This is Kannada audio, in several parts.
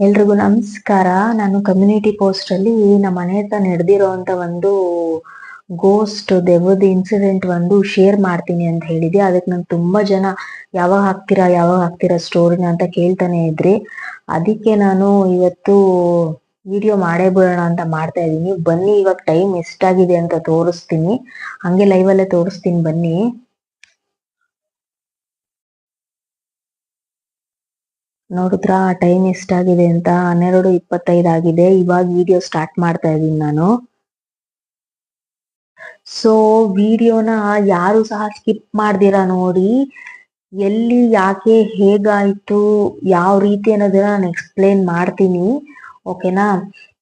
ಎಲ್ರಿಗೂ ನಮಸ್ಕಾರ. ನಾನು ಕಮ್ಯುನಿಟಿ ಪೋಸ್ಟ್ ಅಲ್ಲಿ ನಮ್ಮ ಮನೆ ಹತ್ರ ನಡೆದಿರೋಂತ ಒಂದು ಗೋಸ್ಟ್ ದೆವ್ವದ ಇನ್ಸಿಡೆಂಟ್ ಒಂದು ಶೇರ್ ಮಾಡ್ತೀನಿ ಅಂತ ಹೇಳಿದೆ ಅದಕ್ಕೆ ನಂಗೆ ತುಂಬಾ ಜನ ಯಾವಾಗ ಹಾಕ್ತೀರಾ ಯಾವಾಗ ಹಾಕ್ತೀರಾ ಸ್ಟೋರಿನ ಅಂತ ಕೇಳ್ತಾನೆ ಇದ್ರಿ, ಅದಕ್ಕೆ ನಾನು ಇವತ್ತು ವಿಡಿಯೋ ಮಾಡೇ ಬಿಡೋಣ ಅಂತ ಮಾಡ್ತಾ ಇದ್ದೀನಿ. ಬನ್ನಿ, ಇವಾಗ ಟೈಮ್ ಎಷ್ಟಾಗಿದೆ ಅಂತ ತೋರಿಸ್ತೀನಿ. ಹಂಗೆ ಲೈವ್ ಅಲ್ಲೇ ತೋರಿಸ್ತೀನಿ ಬನ್ನಿ. ನೋಡಿದ್ರ ಟೈಮ್ ಎಷ್ಟಾಗಿದೆ ಅಂತ? ಹನ್ನೆರಡು ಇಪ್ಪತ್ತೈದು ಆಗಿದೆ. ಇವಾಗ ವಿಡಿಯೋ ಸ್ಟಾರ್ಟ್ ಮಾಡ್ತಾ ಇದ್ದೀನಿ ನಾನು. ಸೊ ವಿಡಿಯೋನ ಯಾರು ಸಹ ಸ್ಕಿಪ್ ಮಾಡ್ದಿರ ನೋಡಿ. ಎಲ್ಲಿ, ಯಾಕೆ, ಹೇಗಾಯ್ತು, ಯಾವ ರೀತಿ ಅನ್ನೋದನ್ನ ನಾನು ಎಕ್ಸ್ಪ್ಲೇನ್ ಮಾಡ್ತೀನಿ. ಓಕೆನಾ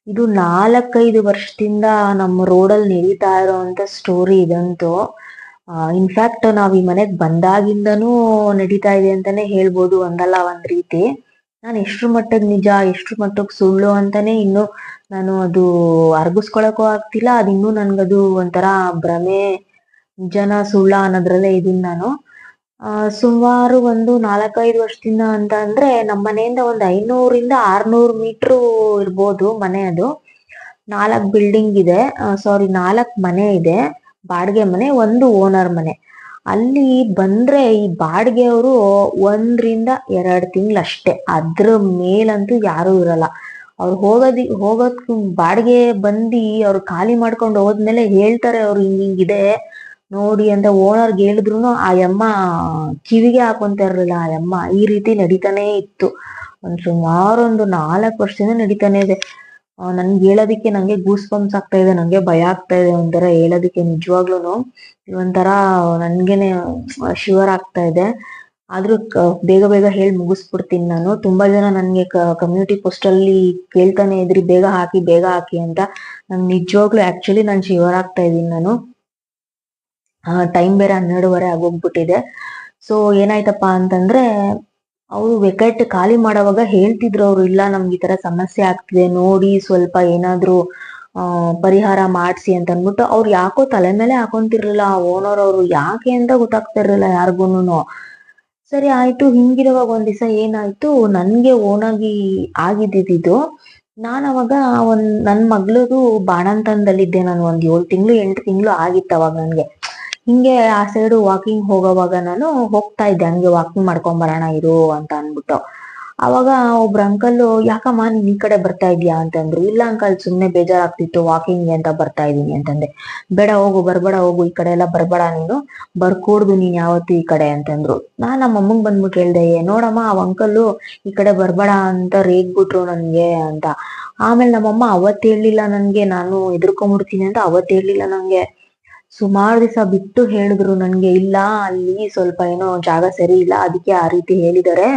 ಇದು ನಾಲ್ಕೈದು ವರ್ಷದಿಂದ ನಮ್ಮ ರೋಡಲ್ಲಿ ನಡೀತಾ ಇರೋಂತ ಸ್ಟೋರಿ ಇದಂತೂ. ಇನ್ಫ್ಯಾಕ್ಟ್ ನಾವ್ ಈ ಮನೆಗ್ ಬಂದಾಗಿಂದನೂ ನಡೀತಾ ಇದೆ ಅಂತಾನೆ ಹೇಳ್ಬೋದು ಒಂದಲ್ಲ ಒಂದ್ ರೀತಿ. ನಾನು ಎಷ್ಟ್ರ ಮಟ್ಟದ ನಿಜ, ಎಷ್ಟ್ರ ಮಟ್ಟಕ್ ಸುಳ್ಳು ಅಂತಾನೆ ಇನ್ನು ನಾನು ಅದು ಅರ್ಗಿಸ್ಕೊಳಕ್ಕೂ ಆಗ್ತಿಲ್ಲ. ಅದ್ ಇನ್ನೂ ನನ್ಗದು ಒಂಥರ ಭ್ರಮೆ ನಿಜನ ಸುಳ್ಳ ಅನ್ನೋದ್ರಲ್ಲೇ ಇದೀನಿ ನಾನು. ಸುಮಾರು ಒಂದು ನಾಲ್ಕೈದು ವರ್ಷದಿಂದ ಅಂತ ಅಂದ್ರೆ ನಮ್ಮ ಮನೆಯಿಂದ ಒಂದ್ ಐನೂರಿಂದ ಆರ್ನೂರು ಮೀಟರ್ ಇರ್ಬೋದು ಮನೆ ಅದು. ನಾಲ್ಕ್ ಬಿಲ್ಡಿಂಗ್ ಇದೆ. ಸಾರಿ ನಾಲ್ಕ್ ಮನೆ ಇದೆ. ಬಾಡಿಗೆ ಮನೆ, ಒಂದು ಓನರ್ ಮನೆ. ಅಲ್ಲಿ ಬಂದ್ರೆ ಈ ಬಾಡಿಗೆಯವರು ಒಂದ್ರಿಂದ ಎರಡ್ ತಿಂಗಳು ಅಷ್ಟೇ ಅದ್ರ ಮೇಲಂತೂ ಯಾರು ಇರಲ್ಲ. ಅವ್ರು ಹೋಗೋದಿ, ಹೋಗೋದ್ ಬಾಡಿಗೆ ಬಂದಿ ಅವ್ರು ಖಾಲಿ ಮಾಡ್ಕೊಂಡು ಹೋದ್ಮೇಲೆ ಹೇಳ್ತಾರೆ ಅವ್ರು, ಹಿಂಗ್ ಹಿಂಗಿದೆ ನೋಡಿ ಅಂತ ಓನರ್ಗೆ ಹೇಳಿದ್ರು ಆ ಯಮ್ಮ ಕಿವಿಗೆ ಹಾಕೊಂತ ಇರಲಿಲ್ಲ. ಆ ಯಮ್ಮ ಈ ರೀತಿ ನಡೀತಾನೆ ಇತ್ತು. ಒಂದ್ ಸುಮಾರು ಒಂದು ನಾಲ್ಕು ವರ್ಷದಿಂದ ನಡೀತಾನೆ ಇದೆ. ನನ್ಗೆ ಹೇಳೋದಿಕ್ಕೆ ನಂಗೆ ಗೂಸ್ ಬಂಪ್ಸ್ ಆಗ್ತಾ ಇದೆ, ನಂಗೆ ಭಯ ಆಗ್ತಾ ಇದೆ ಒಂಥರ ಹೇಳೋದಿಕ್ಕೆ ನಿಜವಾಗ್ಲೂ ಒಂಥರ ನನ್ಗೆನೆ ಶಿವರ್ ಆಗ್ತಾ ಇದೆ. ಆದ್ರೂ ಬೇಗ ಬೇಗ ಹೇಳಿ ಮುಗಿಸ್ಬಿಡ್ತೀನಿ ನಾನು. ತುಂಬಾ ಜನ ನನ್ಗೆ ಕಮ್ಯುನಿಟಿ ಪೋಸ್ಟ್ ಅಲ್ಲಿ ಕೇಳ್ತಾನೆ ಇದ್ರಿ, ಬೇಗ ಹಾಕಿ ಬೇಗ ಹಾಕಿ ಅಂತ. ನಂಗೆ ನಿಜವಾಗ್ಲೂ ಆಕ್ಚುಲಿ ನಾನು ಶಿವರ್ ಆಗ್ತಾ ಇದೀನಿ ನಾನು. ಟೈಮ್ ಬೇರೆ ಹನ್ನೆರಡುವರೆ ಆಗೋಗ್ಬಿಟ್ಟಿದೆ. ಸೊ ಏನಾಯ್ತಪ್ಪ ಅಂತಂದ್ರೆ ಅವರು ವೆಕೆಟ್ ಖಾಲಿ ಮಾಡೋವಾಗ ಹೇಳ್ತಿದ್ರು ಅವ್ರು, ಇಲ್ಲ ನಮ್ಗೆ ಈ ತರ ಸಮಸ್ಯೆ ಆಗ್ತಿದೆ, ನೋಡಿ ಸ್ವಲ್ಪ ಏನಾದ್ರು ಪರಿಹಾರ ಮಾಡಿಸಿ ಅಂತ ಅಂದ್ಬಿಟ್ಟು ಅವ್ರು ಯಾಕೋ ತಲೆ ಮೇಲೆ ಹಾಕೊಂತಿರ್ಲಿಲ್ಲ, ಆ ಓನರ್ ಅವರು ಯಾಕೆ ಅಂತ ಗೊತ್ತಾಗ್ತಾ ಇರಲಿಲ್ಲ ಯಾರಿಗೂನು ಸರಿ, ಆಯ್ತು, ಹಿಂಗಿರುವಾಗ ಒಂದ್ ದಿವಸ ಏನಾಯ್ತು, ನನ್ಗೆ ಓನಾಗಿ ಆಗಿದ್ದಿದ್ದು. ನಾನ್ ಅವಾಗ ಒಂದ್, ನನ್ ಮಗಳದು ಬಾಣಂತನದಲ್ಲಿದ್ದೆ ನಾನು ಒಂದ್ ಏಳು ತಿಂಗಳು, ಎಂಟು ತಿಂಗಳು ಆಗಿತ್ತು ಅವಾಗ ನನ್ಗೆ. ಹಿಂಗೆ ಆ ಸೈಡು ವಾಕಿಂಗ್ ಹೋಗೋವಾಗ ನಾನು ಹೋಗ್ತಾ ಇದ್ದೆ, ಹಂಗೆ ವಾಕಿಂಗ್ ಮಾಡ್ಕೊಂಡ್ ಬರೋಣ ಇರು ಅಂತ ಅನ್ಬಿಟ್ಟು ಅವಾಗ ಒಬ್ರು ಅಂಕಲ್ ಯಾಕಮ್ಮ ನೀನ್ ಈ ಕಡೆ ಬರ್ತಾ ಇದೀಯಾ ಅಂತಂದ್ರು, ಇಲ್ಲ ಅಂಕಲ್ ಸುಮ್ನೆ ಬೇಜಾರಾಗ್ತಿತ್ತು ವಾಕಿಂಗ್ ಅಂತ ಬರ್ತಾ ಇದೀನಿ ಅಂತಂದೆ. ಬೇಡ ಹೋಗು, ಬರ್ಬೇಡ ಹೋಗು, ಈ ಕಡೆ ಎಲ್ಲ ಬರ್ಬೇಡ ನೀನು, ಬರ್ಕೂಡ್ದು ನೀನ್ ಯಾವತ್ತು ಈ ಕಡೆ ಅಂತಂದ್ರು. ನಾನ್ ನಮ್ಮ ಅಮ್ಮಂಗ್ ಬಂದ್ಬಿಟ್ಟು ಹೇಳ್ದೆ ನೋಡಮ್ಮ, ಅವ್ ಅಂಕಲ್ ಈ ಕಡೆ ಬರ್ಬೇಡ ಅಂತ ರೇಗ್ಬಿಟ್ರು ನನ್ಗೆ ಅಂತ. ಆಮೇಲೆ ನಮ್ಮಮ್ಮ ಅವತ್ ಹೇಳಿಲ್ಲ ನನ್ಗೆ, ನಾನು ಎದುರ್ಕೊಂಡ್ಬಿಡ್ತೀನಿ ಅಂತ ಅವತ್ ಹೇಳಿಲ್ಲ ನಂಗೆ ಸುಮಾರು ದಿವಸ ಬಿಟ್ಟು ಹೇಳಿದ್ರು ನನ್ಗೆ ಇಲ್ಲ, ಅಲ್ಲಿ ಸ್ವಲ್ಪ ಏನೋ ಜಾಗ ಸರಿ ಇಲ್ಲ, ಅದಕ್ಕೆ ಆ ರೀತಿ ಹೇಳಿದಾರೆ,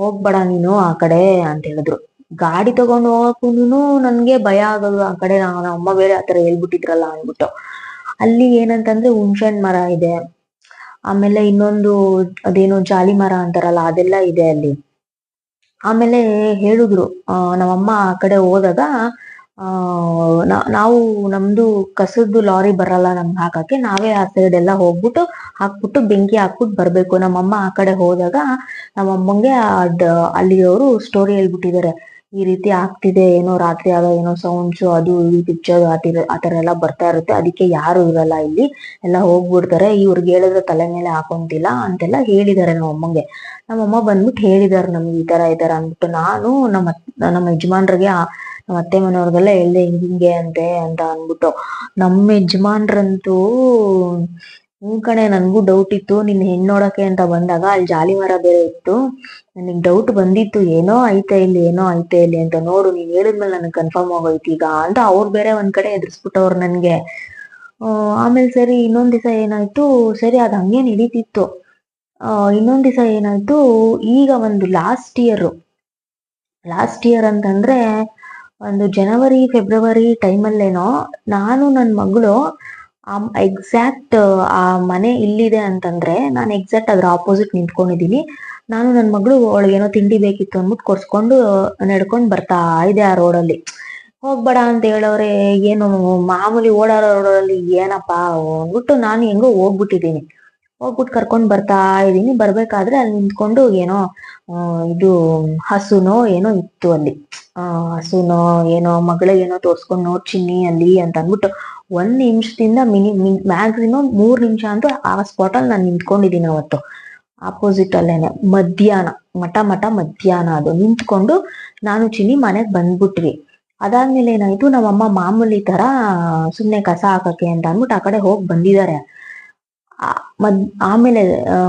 ಹೋಗ್ಬೇಡ ನೀನು ಆ ಕಡೆ, ಅಂತ ಹೇಳಿದ್ರು. ಗಾಡಿ ತಗೊಂಡು ಹೋಗಕ್ಕೂನು ನನ್ಗೆ ಭಯ ಆಗೋದು, ಆ ಕಡೆ ನಮ್ಮ ಅಮ್ಮ ಬೇರೆ ಆತರ ಹೇಳ್ಬಿಟ್ಟಿದ್ರಲ್ಲ ಅಂದ್ಬಿಟ್ಟು. ಅಲ್ಲಿ ಏನಂತಂದ್ರೆ ಹುಣ್ಸೆಣ್ ಮರ ಇದೆ, ಆಮೇಲೆ ಇನ್ನೊಂದು ಅದೇನು ಜಾಲಿ ಮರ ಅಂತಾರಲ್ಲ, ಅದೆಲ್ಲ ಇದೆ ಅಲ್ಲಿ. ಆಮೇಲೆ ಹೇಳಿದ್ರು ನಮ್ಮಮ್ಮ ಆ ಕಡೆ ಹೋದಾಗ ನಾವು ನಮ್ದು ಕಸದ್ದು ಲಾರಿ ಬರಲ್ಲ ನಮ್ಗೆ ಹಾಕಕ್ಕೆ, ನಾವೇ ಆ ಸೈಡ್ ಎಲ್ಲ ಹೋಗ್ಬಿಟ್ಟು ಹಾಕ್ಬಿಟ್ಟು ಬೆಂಕಿ ಹಾಕ್ಬಿಟ್ಟು ಬರ್ಬೇಕು. ನಮ್ಮಮ್ಮ ಆ ಕಡೆ ಹೋದಾಗ ನಮ್ಮಮ್ಮಂಗೆ ಅಲ್ಲಿ ಅಲ್ಲಿಯವರು ಸ್ಟೋರಿ ಹೇಳ್ಬಿಟ್ಟಿದ್ದಾರೆ. ಈ ರೀತಿ ಆಗ್ತಿದೆ, ಏನೋ ರಾತ್ರಿ ಆಗ ಏನೋ ಸೌಂಡ್ಸ್ ಅದು ಈ ಪಿಕ್ಚರ್ ಆ ಎಲ್ಲಾ ಎಲ್ಲ ಬರ್ತಾ ಇರುತ್ತೆ. ಅದಕ್ಕೆ ಯಾರು ಇರಲ್ಲ ಇಲ್ಲಿ. ಎಲ್ಲ ಹೋಗ್ಬಿಡ್ತಾರೆ. ಇವ್ರಿಗೆ ಹೇಳಿದ್ರೆ ತಲೆ ಮೇಲೆ ಹಾಕೊಂತಿಲ್ಲ ಅಂತೆಲ್ಲ ಹೇಳಿದ್ದಾರೆ ನಮ್ಮ ನಮ್ಮಮ್ಮ ಬಂದ್ಬಿಟ್ಟು ಹೇಳಿದಾರೆ ನಮ್ಗೆ ಈ ತರ ಈ ತರ ಅಂದ್ಬಿಟ್ಟು. ನಾನು ನಮ್ಮ ನಮ್ಮ ಯಜಮಾನ್ರಿಗೆ ನಮ್ಮ ಅತ್ತೆ ಮನೆಯವ್ರಿಗೆಲ್ಲ ಹೇಳ್ದೆ ಹಿಂಗೆ ಅಂತೆ ಅಂತ ಅನ್ಬಿಟ್ಟು ನಮ್ಮ ಯಜಮಾನ್ರಂತೂ, ಹ್ಮ್ ಕಣೆ, ನನ್ಗೂ ಡೌಟ್ ಇತ್ತು. ನಿನ್ ಹೆಣ್ಣು ನೋಡಕ್ಕೆ ಅಂತ ಬಂದಾಗ ಅಲ್ಲಿ ಜಾಲಿ ಮರ ಬೇರೆ ಇತ್ತು. ನನಗ್ ಡೌಟ್ ಬಂದಿತ್ತು. ಏನೋ ಐತೆ ಇಲ್ಲಿ, ಏನೋ ಐತೆ ಇಲ್ಲಿ ಅಂತ ನೋಡು. ನೀನ್ ಹೇಳಿದ್ಮೇಲೆ ನನಗ್ ಕನ್ಫರ್ಮ್ ಆಗೋಯ್ತು ಈಗ ಅಂತ ಅವ್ರು ಬೇರೆ ಒಂದ್ ಕಡೆ ಎದುರಿಸ್ಬಿಟ್ಟವ್ರು ನನ್ಗೆ. ಆಮೇಲೆ ಸರಿ, ಇನ್ನೊಂದ್ ದಿವಸ ಏನಾಯ್ತು? ಸರಿ, ಅದ್ ಹಂಗೆ ನಡೀತಿತ್ತು. ಇನ್ನೊಂದ್ ದಿವಸ ಏನಾಯ್ತು? ಈಗ ಒಂದು ಲಾಸ್ಟ್ ಇಯರ್ ಲಾಸ್ಟ್ ಇಯರ್ ಅಂತಂದ್ರೆ ಒಂದು ಜನವರಿ ಫೆಬ್ರವರಿ ಟೈಮಲ್ಲೇನೋ ನಾನು ನನ್ನ ಮಗಳು ಎಕ್ಸಾಕ್ಟ್ ಆ ಮನೆ ಇಲ್ಲಿದೆ ಅಂತಂದ್ರೆ ನಾನು ಎಕ್ಸಾಕ್ಟ್ ಅದ್ರ ಆಪೋಸಿಟ್ ನಿಂತ್ಕೊಂಡಿದ್ದೀನಿ ನಾನು ನನ್ನ ಮಗಳು ಅವಳಿಗೇನೋ ತಿಂಡಿ ಬೇಕಿತ್ತು ಅಂದ್ಬಿಟ್ಟು ಕೊರ್ಸ್ಕೊಂಡು ನಡ್ಕೊಂಡು ಬರ್ತಾ ಇದೆ ಆ ರೋಡಲ್ಲಿ ಹೋಗ್ಬೇಡ ಅಂತ ಹೇಳೋರೆ, ಏನು ಮಾಮೂಲಿ ಓಡಾಡೋ ರೋಡಲ್ಲಿ ಏನಪ್ಪಾ? ಅಂದ್ಬಿಟ್ಟು ನಾನು ಹೆಂಗೋ ಹೋಗ್ಬಿಟ್ಟಿದ್ದೀನಿ ಹೋಗ್ಬಿಟ್ಟು ಕರ್ಕೊಂಡ್ ಬರ್ತಾ ಇದೀನಿ. ಬರ್ಬೇಕಾದ್ರೆ ಅಲ್ಲಿ ನಿಂತ್ಕೊಂಡು ಏನೋ ಇದು ಹಸುನೋ ಏನೋ ಇತ್ತು ಅಲ್ಲಿ. ಆ, ಹಸುನೋ ಏನೋ ಮಗಳೇನೋ ತೋರ್ಸ್ಕೊಂಡ್ ನೋಡ್ ಚಿನ್ನಿ ಅಲ್ಲಿ ಅಂತ ಅಂದ್ಬಿಟ್ಟು ಒಂದ್ ನಿಮಿಷದಿಂದ ಮಿನಿ ಮ್ಯಾಕ್ಸಿಮಮ್ ಮೂರ್ ನಿಮಿಷ ಅಂತೂ ಆ ಸ್ಪಾಟ್ ಅಲ್ಲಿ ನಾನು ನಿಂತ್ಕೊಂಡಿದೀನಿ ಅವತ್ತು. ಆಪೋಸಿಟ್ ಅಲ್ಲೇನೆ. ಮಧ್ಯಾಹ್ನ, ಮಠ ಮಠ ಮಧ್ಯಾಹ್ನ ಅದು. ನಿಂತ್ಕೊಂಡು ನಾನು ಚಿನ್ನಿ ಮನೆಗ್ ಬಂದ್ಬಿಟ್ವಿ. ಅದಾದ್ಮೇಲೆ ಏನಾಯ್ತು, ನಮ್ಮಮ್ಮ ಮಾಮೂಲಿ ತರ ಸುಮ್ನೆ ಕಸ ಹಾಕಕ್ಕೆ ಅಂತ ಅಂದ್ಬಿಟ್ಟು ಆ ಕಡೆ ಹೋಗ್ ಬಂದಿದ್ದಾರೆ. ಮದ್, ಆಮೇಲೆ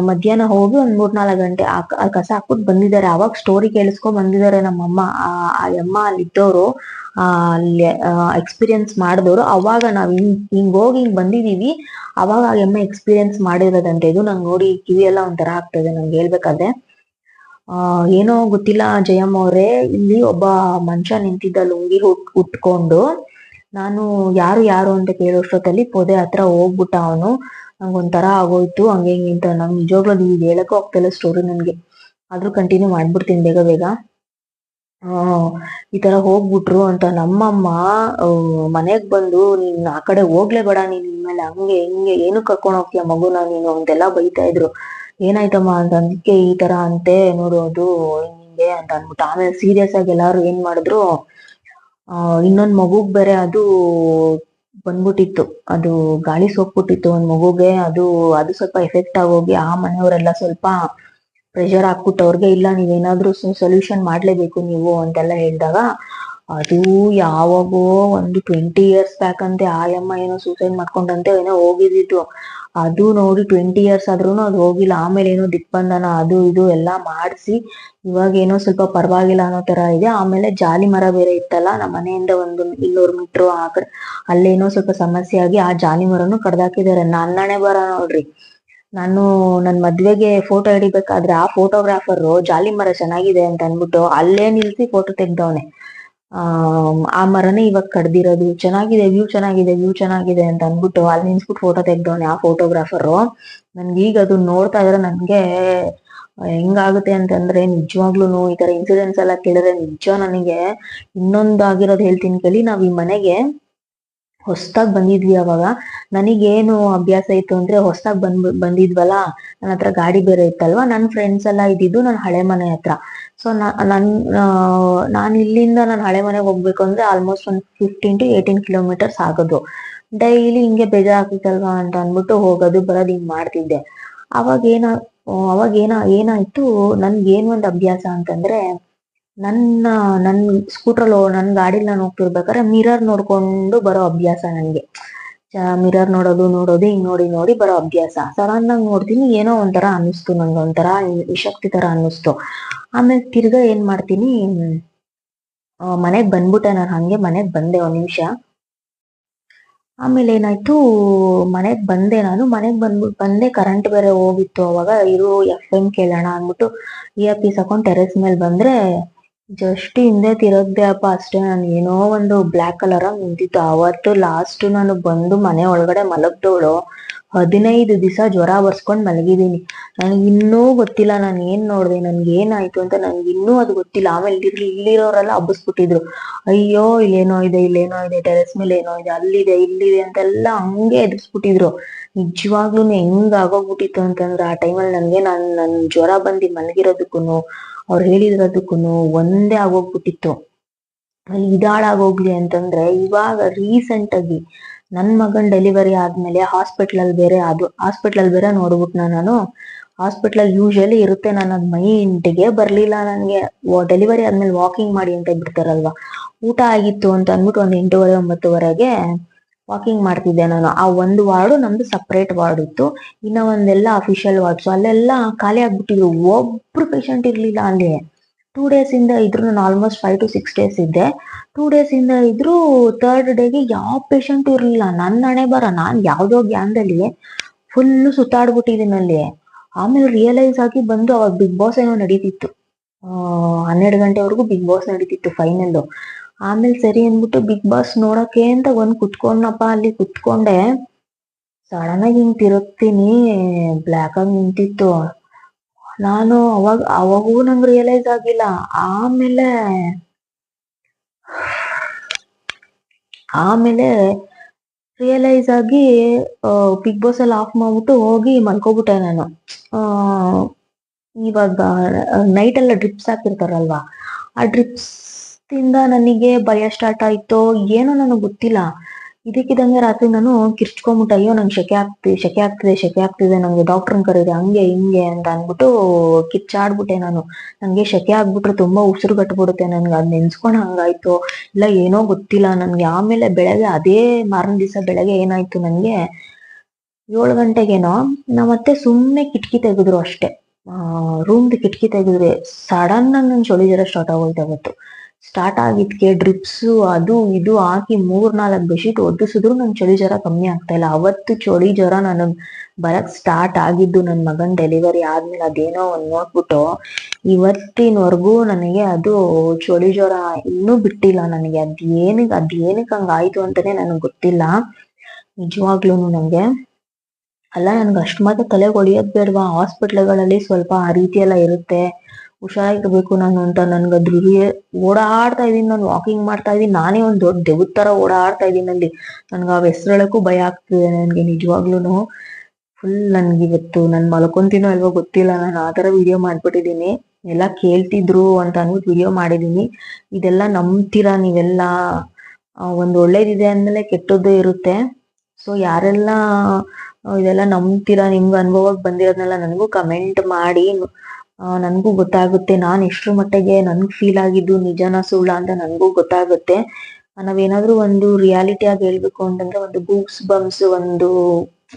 ಮಧ್ಯಾಹ್ನ ಹೋಗಿ ಒಂದ್ ಮೂರ್ನಾಲ್ಕು ಗಂಟೆ ಆ ಕಸ ಹಾಕ್ಬಿಟ್ಟು ಬಂದಿದ್ದಾರೆ. ಅವಾಗ ಸ್ಟೋರಿ ಕೇಳಿಸ್ಕೊಂಡ್ ಬಂದಿದ್ದಾರೆ ನಮ್ಮಮ್ಮ. ಆ ಅಮ್ಮ ಅಲ್ಲಿ ಇದ್ದವರು ಆ, ಅಲ್ಲಿ ಎಕ್ಸ್ಪೀರಿಯನ್ಸ್ ಮಾಡಿದವರು ಅವಾಗ ನಾವ್ ಹಿಂಗ್ ಹಿಂಗ್ ಹೋಗಿ ಹಿಂಗ್ ಬಂದಿದೀವಿ. ಅವಾಗ ಆ ಎಮ್ಮ ಎಕ್ಸ್ಪೀರಿಯನ್ಸ್ ಮಾಡಿರೋದಂತೆ. ಇದು ನಂಗೆ ನೋಡಿ ಕಿವಿ ಎಲ್ಲ ಒಂಥರ ಆಗ್ತದೆ ನಂಗೆ ಹೇಳ್ಬೇಕಾದ್ರೆ. ಆ, ಏನೋ ಗೊತ್ತಿಲ್ಲ ಜಯಮ್ಮ ಅವರೇ. ಇಲ್ಲಿ ಒಬ್ಬ ಮನುಷ್ಯ ನಿಂತಿದ್ದ ಲುಂಗಿ ಉಟ್ ಉಟ್ಕೊಂಡು ನಾನು ಯಾರು ಯಾರು ಅಂತ ಕೇಳೋಷ್ಟೊತ್ತಲ್ಲಿ ಪೊದೆ ಹತ್ರ ಹೋಗ್ಬಿಟ್ಟ ಅವನು. ನಂಗೊಂಥರ ಆಗೋಯ್ತು, ಹಂಗೆ ಹಿಂಗೆ ಅಂತ. ನಂಗೆ ನಿಜವಾಗ್ಲೂ ಅದು ಹೇಳಕ್ಕೂ ಆಗ್ತಿಲ್ಲ ಸ್ಟೋರಿ ನನಗೆ. ಆದರೂ ಕಂಟಿನ್ಯೂ ಮಾಡ್ಬಿಡ್ತೀನಿ ಬೇಗ ಬೇಗ. ಈ ತರ ಹೋಗ್ಬಿಟ್ರು ಅಂತ ನಮ್ಮಮ್ಮ ಮನೆಗೆ ಬಂದು, ನೀನು ಆ ಕಡೆ ಹೋಗ್ಲೇಬೇಡ ನೀನ್ ಮೇಲೆ ಹಂಗೆ ಹಿಂಗೆ ಏನು ಕರ್ಕೊಂಡು ಹೋಗ್ತೀಯ ಮಗುನ ನೀನು? ಅಂತೆಲ್ಲ ಬೈತಾ ಇದ್ರು. ಏನಾಯ್ತಮ್ಮ? ಅಂತ ಅದಕ್ಕೆ ಈ ತರ ಅಂತೆ ನೋಡೋದು ಹಿಂಗೆ ಅಂತ ಅಂದ್ಬಿಟ್ಟು. ಆಮೇಲೆ ಸೀರಿಯಸ್ ಆಗಿ ಎಲ್ಲಾರು ಏನ್ ಮಾಡಿದ್ರು ಇನ್ನೊಂದ್ ಮಗುಗ್ ಬೇರೆ ಅದು ಬಂದ್ಬಿಟ್ಟಿತ್ತು. ಅದು ಗಾಳಿ ಸೋಕ್ಬಿಟ್ಟಿತ್ತು ಒಂದ್ ಮಗುಗೆ. ಅದು ಅದು ಸ್ವಲ್ಪ ಎಫೆಕ್ಟ್ ಆಗೋಗಿ ಆ ಮನೆಯವರೆಲ್ಲ ಸ್ವಲ್ಪ ಪ್ರೆಷರ್ ಹಾಕ್ಬಿಟ್ಟು ಅವ್ರಿಗೆ, ಇಲ್ಲ ನೀವೇನಾದ್ರೂ ಸೊಲ್ಯೂಷನ್ ಮಾಡ್ಲೇಬೇಕು ನೀವು, ಅಂತೆಲ್ಲ ಹೇಳಿದಾಗ, ಅದು ಯಾವಾಗೋ ಒಂದು ಟ್ವೆಂಟಿ ಇಯರ್ಸ್ ಬ್ಯಾಕ್ ಅಂತೆ, ಆ ಅಮ್ಮ ಏನೋ ಸೂಸೈಡ್ ಮಾಡ್ಕೊಂಡಂತೆ, ಏನೋ ಹೋಗಿದ್ದಿತ್ತು. ಅದು ನೋಡಿ ಟ್ವೆಂಟಿ ಇಯರ್ಸ್ ಆದ್ರೂನು ಅದು ಹೋಗಿಲ್ಲ. ಆಮೇಲೆ ಏನೋ ದಿಗ್ಬಂಧನ ಅದು ಇದು ಎಲ್ಲ ಮಾಡಿಸಿ ಇವಾಗ ಏನೋ ಸ್ವಲ್ಪ ಪರವಾಗಿಲ್ಲ ಅನ್ನೋ ತರ ಇದೆ. ಆಮೇಲೆ ಜಾಲಿ ಮರ ಬೇರೆ ಇತ್ತಲ್ಲ, ನಮ್ಮ ಮನೆಯಿಂದ ಒಂದು ಇನ್ನೂರು ಮೀಟರ್ ಆ ಅಲ್ಲೇನೋ ಸ್ವಲ್ಪ ಸಮಸ್ಯೆ ಆಗಿ ಆ ಜಾಲಿ ಮರನು ಕಡ್ದಾಕಿದ್ದಾರೆ. ನನ್ನಣೆ ಬರ ನೋಡ್ರಿ. ನಾನು ನನ್ನ ಮದ್ವೆಗೆ ಫೋಟೋ ಹಿಡಿಬೇಕಾದ್ರೆ ಆ ಫೋಟೋಗ್ರಾಫರ್ ಜಾಲಿ ಮರ ಚೆನ್ನಾಗಿದೆ ಅಂತ ಅನ್ಬಿಟ್ಟು ಅಲ್ಲೇ ನಿಲ್ಸಿ ಫೋಟೋ ತೆಗ್ದವನೆ. ಆ ಮರನೇ ಇವಾಗ ಕಡ್ದಿರೋದು. ಚೆನ್ನಾಗಿದೆ ವ್ಯೂ ಚೆನ್ನಾಗಿದೆ ವ್ಯೂ ಚೆನ್ನಾಗಿದೆ ಅಂತ ಅಂದ್ಬಿಟ್ಟು ಅಲ್ಲಿ ನಿಲ್ಸ್ಬಿಟ್ಟು ಫೋಟೋ ತೆಗ್ದವನೆ ಆ ಫೋಟೋಗ್ರಾಫರು ನನ್ಗೆ ಈಗ ಅದು ನೋಡ್ತಾ ಇದ್ರೆ ನನ್ಗೆ ಹೆಂಗಾಗುತ್ತೆ ಅಂತಂದ್ರೆ ನಿಜವಾಗ್ಲೂನು ಈ ತರ ಇನ್ಸಿಡೆಂಟ್ಸ್ ಎಲ್ಲ ಕೇಳಿದ್ರೆ ನಿಜ ನನಗೆ ಇನ್ನೊಂದಾಗಿರೋದು ಹೇಳ್ತೀನಿ ಕೇಳಿ. ನಾವ್ ಈ ಮನೆಗೆ ಹೊಸ್ದಾಗ್ ಬಂದಿದ್ವಿ ಅವಾಗ. ನನಗೇನು ಅಭ್ಯಾಸ ಇತ್ತು ಅಂದ್ರೆ ಹೊಸ್ದಾಗ್ ಬಂದ್, ಬಂದಿದ್ವಲ್ಲ? ನನ್ನ ಹತ್ರ ಗಾಡಿ ಬೇರೆ ಇತ್ತಲ್ವಾ? ನನ್ನ ಫ್ರೆಂಡ್ಸ್ ಎಲ್ಲ ಇದ್ದಿದ್ದು ನನ್ನ ಹಳೆ ಮನೆ ಹತ್ರ. ಸೊ ನನ್ ನಾನು ಇಲ್ಲಿಂದ ನಾನು ಹಳೆ ಮನೆಗೆ ಹೋಗ್ಬೇಕು ಅಂದ್ರೆ ಆಲ್ಮೋಸ್ಟ್ ಒಂದ್ ಫಿಫ್ಟೀನ್ ಟು ಏಯ್ಟೀನ್ ಕಿಲೋಮೀಟರ್ಸ್ ಆಗೋದು. ಡೈಲಿ ಹಿಂಗೆ ಬೇಜಾರಾಗ್ತಿತ್ತಲ್ವಾ ಅಂತ ಅಂದ್ಬಿಟ್ಟು ಹೋಗೋದು, ಬರೋದು ಹಿಂಗ್ ಮಾಡ್ತಿದ್ದೆ. ಅವಾಗ ಏನ ಅವಾಗ ಏನ, ಏನಾಯ್ತು, ನನ್ಗೆ ಏನ್ ಒಂದ್ ಅಭ್ಯಾಸ ಅಂತಂದ್ರೆ, ನನ್ನ ನನ್ನ ಸ್ಕೂಟ್ರಲ್ಲಿ ನನ್ನ ಗಾಡಿಲಿ ನಾನು ಹೋಗ್ತಿರ್ಬೇಕಾದ್ರೆ ಮಿರರ್ ನೋಡ್ಕೊಂಡು ಬರೋ ಅಭ್ಯಾಸ ನನ್ಗೆ ಮಿರರ್ ನೋಡೋದು ನೋಡೋದು, ಹಿಂಗ್ ನೋಡಿ ನೋಡಿ ಬರೋ ಅಭ್ಯಾಸ. ಸಡನ್ ಆಗಿ ನೋಡ್ತೀನಿ, ಏನೋ ಒಂಥರ ಅನ್ನಿಸ್ತು ನಂಗೆ, ಒಂಥರ ವಿಶಕ್ತಿ ತರ ಅನ್ನಿಸ್ತು. ಆಮೇಲೆ ತಿರ್ಗಾ ಏನ್ ಮಾಡ್ತೀನಿ ಮನೆಗೆ ಬಂದ್ಬಿಟ್ಟೆ ನಾನು ಹಂಗೆ, ಮನೆಗ್ ಬಂದೆ ಒಂದ್ ನಿಮಿಷ. ಆಮೇಲೆ ಏನಾಯ್ತು, ಮನೆಗ್ ಬಂದೆ ನಾನು, ಮನೆಗ್ ಬಂದ್ಬಿಟ್ಟು ಬಂದೆ ಕರೆಂಟ್ ಬೇರೆ ಹೋಗಿತ್ತು ಅವಾಗ, ಇರು ಎಫ್ ಎಂ ಕೇಳೋಣ ಅಂದ್ಬಿಟ್ಟು ಇಯರ್ ಪೀಸ್ ಹಾಕೊಂಡ್ ಟೆರೆಸ್ ಮೇಲೆ ಬಂದ್ರೆ ಜಸ್ಟ್ ಹಿಂದೆ ತಿರುಗ್ದೆ, ಅಪ್ಪ, ಅಷ್ಟೇ. ನಾನು ಏನೋ ಒಂದು ಬ್ಲಾಕ್ ಕಲರ್ ನಿಂತಿತ್ತು ಅವತ್ತು ಲಾಸ್ಟ್ ನಾನು ಬಂದು ಮನೆ ಒಳಗಡೆ ಮಲಗ್ದವಳು. ಹದಿನೈದು ದಿವಸ ಜ್ವರ ಬರ್ಸ್ಕೊಂಡು ಮಲಗಿದ್ದೀನಿ. ನನಗೆ ಇನ್ನೂ ಗೊತ್ತಿಲ್ಲ, ನಾನು ಏನ್ ನೋಡಿದೆ, ನನ್ಗೆ ಏನಾಯ್ತು ಅಂತ ನನಗೆ ಇನ್ನೂ ಅದು ಗೊತ್ತಿಲ್ಲ. ಆಮೇಲೆ ಇಲ್ಲಿ ಇಲ್ಲಿರೋರೆಲ್ಲ ಹಬ್ಬಿಸ್ಬಿಟ್ಟಿದ್ರು. ಅಯ್ಯೋ, ಇಲ್ಲೇನೋ ಇದೆ ಇಲ್ಲೇನೋ ಇದೆ, ಟೆರೆಸ್ ಮೇಲೆ ಏನೋ ಇದೆ, ಅಲ್ಲಿದೆ, ಇಲ್ಲಿದೆ ಅಂತೆಲ್ಲ ಹಂಗೆ ಎದುರಿಸ್ಬಿಟ್ಟಿದ್ರು. ನಿಜವಾಗ್ಲೂ ಹೆಂಗ್ ಆಗೋಗ್ಬಿಟ್ಟಿತ್ತು ಅಂತಂದ್ರೆ ಆ ಟೈಮಲ್ಲಿ ನನಗೆ ನಾನು ನನ್ನ ಜ್ವರ ಬಂದು ಮಲಗಿರೋದಕ್ಕೂ ಅವ್ರು ಹೇಳಿರೋದಕ್ಕೂ ಒಂದೇ ಆಗೋಗ್ಬಿಟ್ಟಿತ್ತು. ಇದಾಳಾಗೋಗ್ಲಿ ಅಂತಂದ್ರೆ ಇವಾಗ ರೀಸೆಂಟ್ ಆಗಿ ನನ್ ಮಗನ್ ಡೆಲಿವರಿ ಆದ್ಮೇಲೆ ಹಾಸ್ಪಿಟಲ್ ಅಲ್ಲಿ ಬೇರೆ ಅದು ಹಾಸ್ಪಿಟಲ್ ಅಲ್ಲಿ ಬೇರೆ ನೋಡ್ಬಿಟ್ನ ನಾನು. ಹಾಸ್ಪಿಟಲ್ ಅಲ್ಲಿ ಯೂಶಲಿ ಇರುತ್ತೆ ನಾನು ಅದ್ ಮೈಂಟಿಗೆ ಬರ್ಲಿಲ್ಲ ನನ್ಗೆ. ಡೆಲಿವರಿ ಆದ್ಮೇಲೆ ವಾಕಿಂಗ್ ಮಾಡಿ ಅಂತ ಬಿಡ್ತಾರಲ್ವಾ. ಊಟ ಆಗಿತ್ತು ಅಂತ ಅಂದ್ಬಿಟ್ಟು ಒಂದ್ ಎಂಟೂವರೆ, ಒಂಬತ್ತುವರೆಗೆ ವಾಕಿಂಗ್ ಮಾಡ್ತಿದ್ದೆ ನಾನು. ಆ ಒಂದು ವಾರ್ಡು ನಮ್ದು ಸಪ್ರೇಟ್ ವಾರ್ಡ್ ಇತ್ತು. ಇನ್ನ ಒಂದೆಲ್ಲ ಅಫಿಷಿಯಲ್ ವಾರ್ಡ್ಸ್ ಅಲ್ಲೆಲ್ಲ ಖಾಲಿ ಆಗ್ಬಿಟ್ಟಿದ್ರು. ಒಬ್ರು ಪೇಷಂಟ್ ಇರ್ಲಿಲ್ಲ ಅಲ್ಲಿ. ಟೂ ಡೇಸ್ ಇಂದ ಇದ್ರು ನಾನು almost five to six days ಇದ್ದೆ. ಟೂ ಡೇಸ್ ಇಂದ ಇದ್ರು ಥರ್ಡ್ ಡೇಗೆ ಯಾವ ಪೇಷಂಟ್ ಇರಲಿಲ್ಲ. ನನ್ನ ಹಣೆ ಬರ ನಾನು ಯಾವ್ದೋ ಗ್ಯಾನ್ದಲ್ಲಿ ಫುಲ್ ಸುತ್ತಾಡ್ಬಿಟ್ಟಿದ್ದೀನಿ ಅಲ್ಲಿ. ಆಮೇಲೆ ರಿಯಲೈಸ್ ಆಗಿ ಬಂದು ಅವಾಗ ಬಿಗ್ ಬಾಸ್ ಏನೋ ನಡೀತಿತ್ತು. ಹನ್ನೆರಡು ಗಂಟೆವರೆಗೂ ಬಿಗ್ ಬಾಸ್ ನಡೀತಿತ್ತು ಫೈನಲ್ ಆಮೇಲೆ ಸರಿ ಅಂದ್ಬಿಟ್ಟು ಬಿಗ್ ಬಾಸ್ ನೋಡಕ್ಕೆ ಅಂತ ಒಂದು ಕುತ್ಕೊಂಡಪ್ಪ ಅಲ್ಲಿ ಕುತ್ಕೊಂಡೆ. ಸಡನ್ ಆಗಿ ಹಿಂಗ್ ತಿರುಗ್ತೀನಿ. ಬ್ಲ್ಯಾಕ್ ಆಗಿ ನಿಂತಿತ್ತು. ನಾನು ಅವಾಗ, ಅವಾಗೂ ನಂಗೆ ರಿಯಲೈಸ್ ಆಗಿಲ್ಲ. ಆಮೇಲೆ ಆಮೇಲೆ ರಿಯಲೈಸ್ ಆಗಿ ಬಿಗ್ ಬಾಸ್ ಅಲ್ಲಿ ಆಫ್ ಮಾಡ್ಬಿಟ್ಟು ಹೋಗಿ ಮಲ್ಕೋಬಿಟ್ಟೆ ನಾನು. ಇವಾಗ ನೈಟ್ ಎಲ್ಲ ಡ್ರಿಪ್ಸ್ ಹಾಕಿರ್ತಾರಲ್ವಾ? ಆ ಡ್ರಿಪ್ಸ್ ಇಂದ ನನಗೆ ಭಯ ಸ್ಟಾರ್ಟ್ ಆಯ್ತೋ, ಏನೋ ನನಗೆ ಗೊತ್ತಿಲ್ಲ. ಇದಕ್ಕಿದಂಗೆ ರಾತ್ರಿ ನಾನು ಕಿರ್ಚ್ಕೊಂಬಿಟ್ಟೆ ಅಯ್ಯೋ ನಂಗೆ ಶೆಕೆ ಆಗ್ತಿದೆ ಶೆಕೆ ಆಗ್ತಿದೆ ಶೆಕೆ ಆಗ್ತಿದೆ, ನಂಗೆ ಡಾಕ್ಟ್ರನ್ ಕರೀರಿ, ಹಂಗೆ, ಹಿಂಗೆ ಅಂತ ಅನ್ಬಿಟ್ಟು ಕಿಚ್ಚಾಡ್ಬಿಟ್ಟೆ ನಾನು. ನಂಗೆ ಶೆಕೆ ಆಗ್ಬಿಟ್ರೆ ತುಂಬಾ ಉಸಿರು ಕಟ್ಬಿಡುತ್ತೆ ನನ್ಗೆ, ಅದ್ ನೆನ್ಸ್ಕೊಂಡ್ ಹಂಗಾಯ್ತು. ಇಲ್ಲ, ಏನೋ ಗೊತ್ತಿಲ್ಲ ನನ್ಗೆ. ಆಮೇಲೆ ಬೆಳಗ್ಗೆ ಅದೇ ಮಾರನ ದಿವಸ ಬೆಳಗ್ಗೆ ಏನಾಯ್ತು ನನ್ಗೆ ಏಳು ಗಂಟೆಗೇನೋ ಮತ್ತೆ ಸುಮ್ಮನೆ ಕಿಟಕಿ ತೆಗೆದ್ರು ಅಷ್ಟೇ. ರೂಮ್ದು ಕಿಟಕಿ ತೆಗೆದ್ರೆ ಸಡನ್ ಆಗಿ ನನ್ನ ಚಳಿ ಜ್ವರ ಸ್ಟಾರ್ಟ್ ಆಗೋಯ್ತು ಅವತ್ತು. ಸ್ಟಾರ್ಟ್ ಆಗಿದ್ಕೆ ಡ್ರಿಪ್ಸ್ ಅದು ಇದು ಹಾಕಿ ಮೂರ್ ನಾಲ್ಕು ಬೆಡ್ಶೀಟ್ ಒದ್ದಿಸಿದ್ರು ನನ್ ಚಳಿ ಜ್ವರ ಕಮ್ಮಿ ಆಗ್ತಾ ಇಲ್ಲ. ಅವತ್ತು ಚಳಿ ಜ್ವರ ನಾನು ಬರಕ್ ಸ್ಟಾರ್ಟ್ ಆಗಿದ್ದು ನನ್ ಮಗನ್ ಡೆಲಿವರಿ ಆದ್ಮೇಲೆ ಅದೇನೋ ಒಂದ್ ನೋಡ್ಬಿಟ್ಟು ಇವತ್ತಿನವರೆಗೂ ನನಗೆ ಅದು ಚಳಿ ಜ್ವರ ಇನ್ನೂ ಬಿಟ್ಟಿಲ್ಲ ನನಗೆ. ಅದ್ ಏನಕ್ ಅದ್ ಏನಕ್ ಹಂಗ ಆಯ್ತು ಅಂತಾನೆ ನನಗ್ ಗೊತ್ತಿಲ್ಲ. ನಿಜವಾಗ್ಲೂ ನಂಗೆ. ಅಲ್ಲ, ನನ್ಗೆ ಅಷ್ಟು ಮಾತ್ರ ತಲೆಗೆ ಹೊಡಿಯೋದ್ ಬೇಡವಾ? ಹಾಸ್ಪಿಟ್ಲ್ಗಳಲ್ಲಿ ಸ್ವಲ್ಪ ಆ ರೀತಿ ಎಲ್ಲ ಇರುತ್ತೆ. ಹುಷಾರಾಗಿರ್ಬೇಕು ನಾನು ಅಂತ ನನ್ಗೆ ಅದ್ರ ಓಡಾಡ್ತಾ ಇದೀನಿ ನಾನು ವಾಕಿಂಗ್ ಮಾಡ್ತಾ ಇದೀನಿ ನಾನೇ ಒಂದ್ ದೊಡ್ಡ ದೆವ್ವದ ತರ ಓಡಾಡ್ತಾ ಇದೀನಿ ಅಲ್ಲಿ. ನನ್ಗೆ ಆ ಹೆಸ್ರೇಳಕ್ಕೂ ಭಯ ಆಗ್ತಿದೆ ನನ್ಗೆ ನಿಜವಾಗ್ಲೂ. ಫುಲ್ ನನ್ಗೆ ಇವತ್ತು ನಾನು ಮಲ್ಕೊಂತೀನೋ ಅಲ್ವೋ ಗೊತ್ತಿಲ್ಲ. ನಾನು ಆ ತರ ವಿಡಿಯೋ ಮಾಡ್ಬಿಟ್ಟಿದೀನಿ ಎಲ್ಲ ಕೇಳ್ತಿದ್ರು ಅಂತ ಅನ್ಬಿಟ್ಟು ವಿಡಿಯೋ ಮಾಡಿದೀನಿ ಇದೆಲ್ಲ ನಂಬ್ತೀರಾ ನೀವೆಲ್ಲ? ಒಂದು ಒಳ್ಳೇದಿದೆ ಅಂದ್ಮೇಲೆ ಕೆಟ್ಟದ್ದು ಇರುತ್ತೆ. ಸೊ ಯಾರೆಲ್ಲ ಇದೆಲ್ಲ ನಂಬ್ತೀರಾ? ನಿಮ್ಗೆ ಅನುಭವಕ್ಕೆ ಬಂದಿರೋದ್ನೆಲ್ಲ ನನಗೂ ಕಮೆಂಟ್ ಮಾಡಿ. ನನ್ಗೂ ಗೊತ್ತಾಗುತ್ತೆ. ನಾನು ಎಷ್ಟ್ರ ಮಟ್ಟಿಗೆ ನನ್ಗ್ ಫೀಲ್ ಆಗಿದ್ದು ನಿಜನ ಸುಳ್ಳ ಅಂತ ನನಗೂ ಗೊತ್ತಾಗುತ್ತೆ. ನಾವೇನಾದ್ರೂ ಒಂದು ರಿಯಾಲಿಟಿ ಆಗಿ ಹೇಳ್ಬೇಕು ಅಂತಂದ್ರೆ ಒಂದು ಬೂಕ್ಸ್ ಬಮ್ಸ್ ಒಂದು,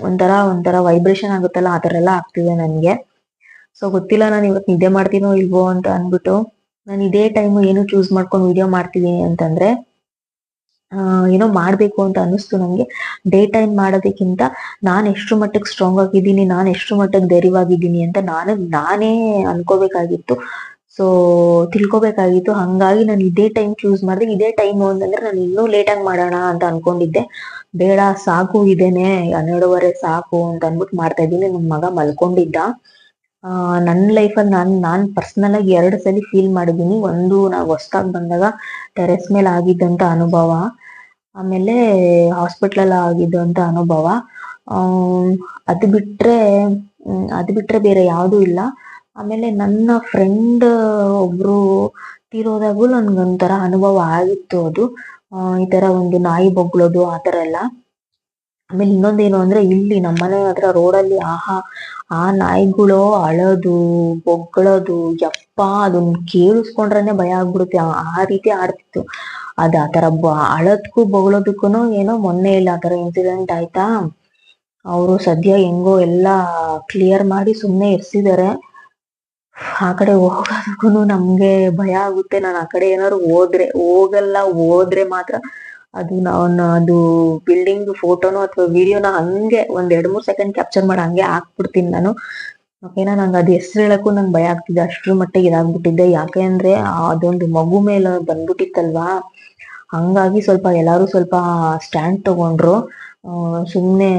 ಒಂಥರ ಒಂಥರ ವೈಬ್ರೇಷನ್ ಆಗುತ್ತಲ್ಲ, ಆ ಥರ ಎಲ್ಲ ಆಗ್ತಿದೆ ನನಗೆ. ಸೊ ಗೊತ್ತಿಲ್ಲ ನಾನು ಇವತ್ತು ನಿದ್ದೆ ಮಾಡ್ತೀನೋ ಇಲ್ವೋ ಅಂತ ಅನ್ಬಿಟ್ಟು ನಾನು ಇದೇ ಟೈಮ್ ಏನು ಚೂಸ್ ಮಾಡ್ಕೊಂಡು ವಿಡಿಯೋ ಮಾಡ್ತಿದೀನಿ ಅಂತಂದ್ರೆ ಏನೋ ಮಾಡ್ಬೇಕು ಅಂತ ಅನಿಸ್ತು ನಂಗೆ. ಡೇ ಟೈಮ್ ಮಾಡೋದಕ್ಕಿಂತ ನಾನ್ ಎಷ್ಟು ಮಟ್ಟಕ್ಕೆ ಸ್ಟ್ರಾಂಗ್ ಆಗಿದ್ದೀನಿ, ನಾನ್ ಎಷ್ಟು ಮಟ್ಟಿಗೆ ಧೈರ್ಯವಾಗಿದ್ದೀನಿ ಅಂತ ನಾನು, ನಾನೇ ಅನ್ಕೋಬೇಕಾಗಿತ್ತು. ಸೊ ತಿಳ್ಕೊಬೇಕಾಗಿತ್ತು. ಹಂಗಾಗಿ ನಾನು ಇದೇ ಟೈಮ್ ಚೂಸ್ ಮಾಡಿದೆ. ಇದೇ ಟೈಮ್ ಅಂತಂದ್ರೆ ನಾನು ಇನ್ನೂ ಲೇಟಾಗಿ ಮಾಡೋಣ ಅಂತ ಅನ್ಕೊಂಡಿದ್ದೆ. ಬೇಡ, ಸಾಕು, ಇದೇನೆ, ಹನ್ನೆರಡುವರೆ ಸಾಕು ಅಂತ ಅನ್ಬಿಟ್ಟು ಮಾಡ್ತಾ ಇದ್ದೀನಿ. ನನ್ನ ಮಗ ಮಲ್ಕೊಂಡಿದ್ದ. ನನ್ನ ಲೈಫಲ್ಲಿ ನಾನು ನಾನು ಪರ್ಸನಲ್ ಆಗಿ ಎರಡು ಸಲ ಫೀಲ್ ಮಾಡಿದ್ದೀನಿ. ಒಂದು ನಾವು ಹೊಸ್ದಾಗಿ ಬಂದಾಗ ಟೆರೆಸ್ ಮೇಲೆ ಆಗಿದ್ದಂತ ಅನುಭವ ಆಮೇಲೆ ಹಾಸ್ಪಿಟ್ಲಲ್ಲಿ ಆಗಿದ್ದಂತ ಅನುಭವ. ಅದು ಬಿಟ್ರೆ ಮ್, ಅದು ಬಿಟ್ರೆ ಬೇರೆ ಯಾವುದೂ ಇಲ್ಲ. ಆಮೇಲೆ ನನ್ನ ಫ್ರೆಂಡ್ ಒಬ್ರು ತೀರೋದಾಗೂ ನನಗೊಂಥರ ಅನುಭವ ಆಗಿತ್ತು ಅದು. ಈ ಥರ ಒಂದು ನಾಯಿ ಬೊಗಳೋದು ಆ ಥರ ಎಲ್ಲ. ಆಮೇಲೆ ಇನ್ನೊಂದೇನು ಅಂದ್ರೆ ಇಲ್ಲಿ ನಮ್ಮನೆ ಹತ್ರ ರೋಡಲ್ಲಿ ಆಹಾ ಆ ನಾಯಿಗಳು ಅಳೋದು, ಬೊಗಳೋದು, ಯಪ್ಪ ಅದನ್ನ ಕೇಳಿಸ್ಕೊಂಡ್ರೇನೆ ಭಯ ಆಗ್ಬಿಡುತ್ತೆ. ಆ ರೀತಿ ಆಡ್ತಿತ್ತು ಅದ್ ಆ ತರ ಬ ಬೊಗಳೋದಕ್ಕೂ ಏನೋ ಮೊನ್ನೆ ಇಲ್ಲ, ಆ ತರ ಇನ್ಸಿಡೆಂಟ್ ಆಯ್ತಾ? ಅವರು ಸದ್ಯ ಹೆಂಗೋ ಎಲ್ಲಾ ಕ್ಲಿಯರ್ ಮಾಡಿ ಸುಮ್ನೆ ಇರ್ಸಿದಾರೆ ಆ ಕಡೆ ಹೋಗೋದಕ್ಕೂ ನಮ್ಗೆ ಭಯ ಆಗುತ್ತೆ. ನಾನು ಆ ಕಡೆ ಏನಾದ್ರು ಹೋದ್ರೆ, ಹೋಗಲ್ಲ, ಹೋದ್ರೆ ಮಾತ್ರ ಅದು ನಾನು ಅದು ಬಿಲ್ಡಿಂಗ್ ಫೋಟೋನೋ ಅಥವಾ ವಿಡಿಯೋನ ಹಂಗೆ ಒಂದ್ ಎರಡ್ ಮೂರ್ ಸೆಕೆಂಡ್ ಕ್ಯಾಪ್ಚರ್ ಮಾಡಿ ಹಂಗೆ ಹಾಕ್ಬಿಡ್ತೀನಿ ನಾನು. ಓಕೆನಾ ನಂಗೆ ಅದು ಹೆಸರು ಹೇಳಕ್ಕೂ ನಂಗೆ ಭಯ ಆಗ್ತಿದೆ. ಅಷ್ಟ್ರ ಮಟ್ಟಿಗೆ ಇದಾಗ್ಬಿಟ್ಟಿದ್ದೆ. ಯಾಕೆ ಅಂದ್ರೆ ಅದೊಂದು ಮಗು ಮೇಲೆ ಬಂದ್ಬಿಟ್ಟಿತ್ತಲ್ವಾ? ಹಂಗಾಗಿ ಸ್ವಲ್ಪ ಎಲ್ಲಾರು ಸ್ವಲ್ಪ ಸ್ಟ್ಯಾಂಡ್ ತಗೊಂಡ್ರು. ಸುಮ್ಮನೆ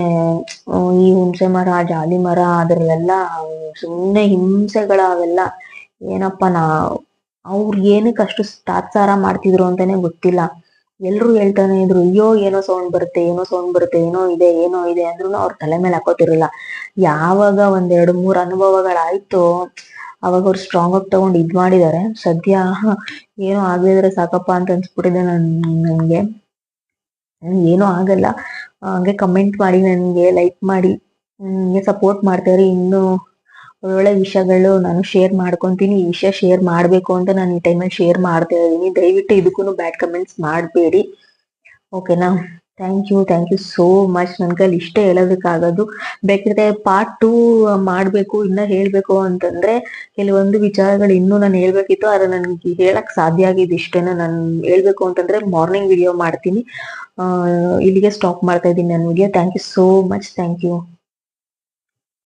ಈ ಹುಣಸೆ ಮರ, ಜಾಲಿ ಮರ, ಅದ್ರಲ್ಲೆಲ್ಲ ಸುಮ್ಮನೆ ಹಿಂಸೆಗಳ ಅವೆಲ್ಲ. ಏನಪ್ಪ ನಾ, ಅವ್ರು ಏನಕ್ಕೆ ಅಷ್ಟು ತಾತ್ಸಾರ ಮಾಡ್ತಿದ್ರು ಅಂತಾನೆ ಗೊತ್ತಿಲ್ಲ. ಎಲ್ರು ಹೇಳ್ತಾನೆ ಇದ್ರು, ಅಯ್ಯೋ, ಏನೋ ಸೌಂಡ್ ಬರುತ್ತೆ, ಏನೋ ಸೌಂಡ್ ಬರುತ್ತೆ, ಏನೋ ಇದೆ ಏನೋ ಇದೆ ಅಂದ್ರೂ ಅವ್ರ ತಲೆ ಮೇಲೆ ಹಾಕೋತಿರಲಿಲ್ಲ ಯಾವಾಗ ಒಂದ್ ಮೂರು ಅನುಭವಗಳಾಯ್ತು, ಅವಾಗ ಅವ್ರು ಸ್ಟ್ರಾಂಗ್ ಆಗಿ ತಗೊಂಡು ಇದ್ ಮಾಡಿದಾರೆ. ಸದ್ಯ ಏನೋ ಆಗದಿದ್ರೆ ಸಾಕಪ್ಪ ಅಂತ ಅನ್ಸ್ಬಿಟ್ಟಿದೆ ನನ್ ನನ್ಗೆ ಏನೂ ಆಗಲ್ಲ. ಹಂಗೆ ಕಮೆಂಟ್ ಮಾಡಿ, ನನ್ಗೆ ಲೈಕ್ ಮಾಡಿ, ಹ್ಮ್ ಸಪೋರ್ಟ್ ಮಾಡ್ತಾರೆ ಇನ್ನು ಒಳ್ಳೊಳ್ಳೆ ವಿಷಯಗಳು ನಾನು ಶೇರ್ ಮಾಡ್ಕೊಂತೀನಿ, ಈ ವಿಷಯ ಶೇರ್ ಮಾಡ್ಬೇಕು ಅಂತ ನಾನು ಈ ಟೈಮಲ್ಲಿ ಶೇರ್ ಮಾಡ್ತಾ ಇದ್ದೀನಿ. ದಯವಿಟ್ಟು ಇದಕ್ಕೂ ಬ್ಯಾಡ್ ಕಮೆಂಟ್ಸ್ ಮಾಡಬೇಡಿ. ಓಕೆನಾ thank you thank you so much ನನ್ನ ಕೈಲಿ ಇಷ್ಟೇ ಹೇಳೋದಕ್ಕಾಗೋದು. ಬೇಕಿದ್ರೆ ಪಾರ್ಟ್ ಟೂ ಮಾಡಬೇಕು, ಇನ್ನ ಹೇಳಬೇಕು ಅಂತಂದ್ರೆ ಕೆಲವೊಂದು ವಿಚಾರಗಳು ಇನ್ನೂ ನಾನು ಹೇಳ್ಬೇಕಿತ್ತು, ಆದ್ರೆ ನನಗೆ ಹೇಳಕ್ ಸಾಧ್ಯ ಆಗಿದ್ದು ಇಷ್ಟೇನ? ನಾನು ಹೇಳ್ಬೇಕು ಅಂತಂದ್ರೆ ಮಾರ್ನಿಂಗ್ ವಿಡಿಯೋ ಮಾಡ್ತೀನಿ. ಇಲ್ಲಿಗೆ ಸ್ಟಾಪ್ ಮಾಡ್ತಾ ಇದ್ದೀನಿ ನನ್ನ video thank you so much thank you